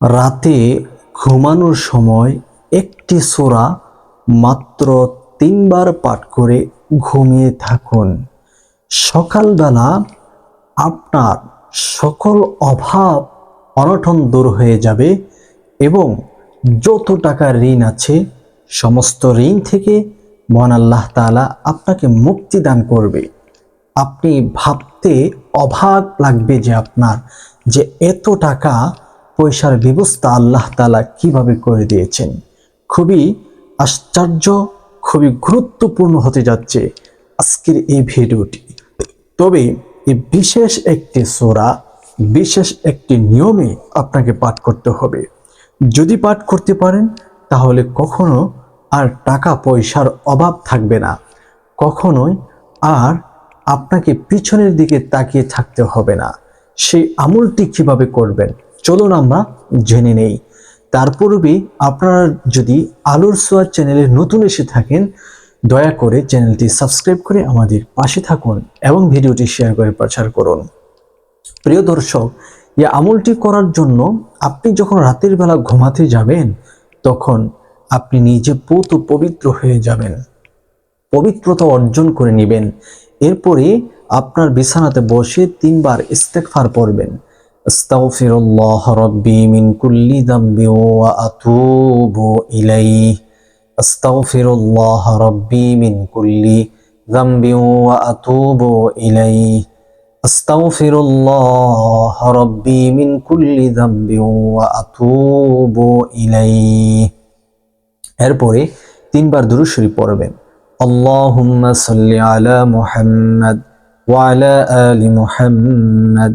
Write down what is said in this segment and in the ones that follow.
রাতে ঘুমানোর সময় একটি সোরা মাত্র তিনবার পাঠ করে ঘুমিয়ে থাকুন। সকালবেলা আপনার সকল অভাব, অনটন দূর হয়ে যাবে এবং যত টাকা ঋণ আছে, সমস্ত ঋণ থেকে মহান আল্লাহ তাআলা আপনাকে মুক্তি দান করবে। আপনি ভাবতে অভাগ লাগবে যে আপনার যে এত টাকা পয়সার ব্যবস্থা আল্লাহ তালা কীভাবে করে দিয়েছেন? খুবই আশ্চর্য, খুবই গুরুত্বপূর্ণ হতে যাচ্ছে আজকের এই ভিডিওটি। তবে এই বিশেষ একটি সোরা, বিশেষ একটি নিয়মে আপনাকে পাঠ করতে হবে। যদি পাঠ করতে পারেন, তাহলে কখনো আর টাকা পয়সার অভাব থাকবে না। কখনোই আর আপনাকে পিছনের দিকে তাকিয়ে থাকতে হবে না। সেই আমলটি কীভাবে করবেন? চলুন আমরা জেনে নেই। তার পূর্বে আপনারা যদি আলোর সোয়ার চ্যানেলে নতুন এসে থাকেন, দয়া করে চ্যানেলটি সাবস্ক্রাইব করে আমাদের পাশে থাকুন এবং ভিডিওটি শেয়ার করে প্রচার করুন। প্রিয় দর্শক, এই আমলটি করার জন্য আপনি যখন রাতের বেলা ঘুমাতে যাবেন, তখন আপনি নিজে পৌত পবিত্র হয়ে যাবেন। পবিত্রতা অর্জন করে নেবেন। এরপরে আপনার বিছানাতে বসে তিনবার ইস্তেকফার পড়বেন। আস্তাগফিরুল্লাহ রাব্বি মিন কুল্লি যামবি ওয়া আতুবু ইলাইহি। আস্তাগফিরুল্লাহ রাব্বি মিন কুল্লি যামবি ওয়া আতুবু ইলাইহি। আস্তাগফিরুল্লাহ রাব্বি মিন কুল্লি যামবি ওয়া আতুবু ইলাইহি। এরপরে তিনবার দুরূদ শরীফ পড়বেন। আল্লাহুম্মা সাল্লি আলা মুহাম্মাদ ওয়া আলা আলি মুহাম্মাদ।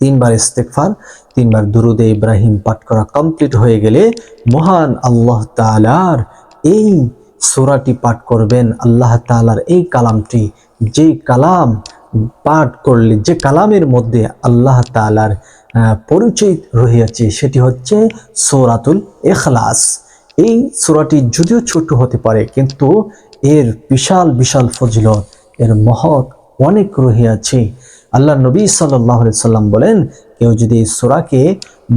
তিনবার ইস্তেকফার তিনবার দুরুদে ইব্রাহিম পাঠ করা কমপ্লিট হয়ে গেলে মহান আল্লাহ তাআলার এই সূরাটি পাঠ করবেন। আল্লাহ তাআলার এই কালামটি যে কালাম পাঠ করলে যে কালামের মধ্যে আল্লাহ তাআলার আহ, পরিচয় রহিয়াছে সেটি হচ্ছে সূরাতুল ইখলাস। এই সূরাটি যদিও ছোট হতে পারে কিন্তু এর বিশাল বিশাল ফজিলত এর মহৎ অনেক রহিয়াছে। আল্লাহ নবী সাল্লাহ সাল্লাম বলেন, কেউ যদি এই সূরাকে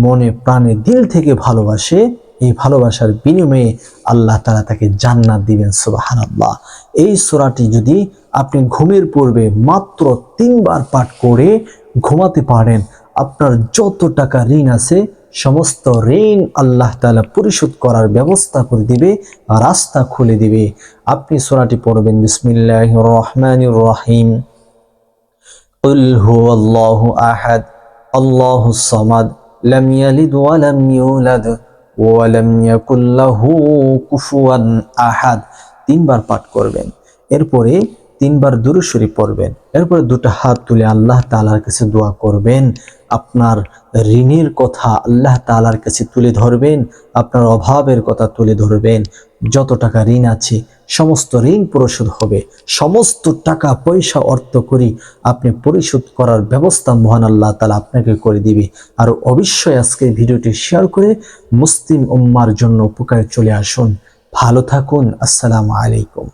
মনে প্রাণে দিল থেকে ভালোবাসে, এই ভালোবাসার বিনিময়ে আল্লাহ তাআলা তাকে জান্নাত দিবেন, সুবহানাল্লাহ। এই সূরাটি যদি আপনি ঘুমের পূর্বে মাত্র তিনবার পাঠ করে ঘুমাতে পারেন, আপনার যত টাকা ঋণ আছে, সমস্ত ঋণ আল্লাহ তালা পরিশোধ করার ব্যবস্থা করে দিবে, রাস্তা খুলে দিবে। আপনি সূরাটি পড়বেন, বিসমিল্লাহির রহমানির রহিম। قل هو الله أحد الله الصمد لم يلد ولم يولد ولم يكن له كفوا أحد তিনবার পাঠ করবেন এরপরে তিনবার দুরূদ শরীফ পড়বেন। এরপরে দুটো হাত তুলে আল্লাহ তাআলার কাছে দোয়া করবেন। আপনার ঋণের কথা আল্লাহ তাআলার কাছে তুলে ধরবেন। আপনার অভাবের কথা তুলে ধরবেন। যত টাকা ঋণ আছে, সমস্ত ঋণ পরিশোধ হবে। সমস্ত টাকা পয়সা অর্থ করি আপনি পরিশোধ করার ব্যবস্থা মহান আল্লাহ তালা আপনাকে করে দিবে। আর অবশ্যই আজকের ভিডিওটি শেয়ার করে মুসলিম উম্মার জন্য উপকারে চলে আসুন। ভালো থাকুন। আসসালামু আলাইকুম।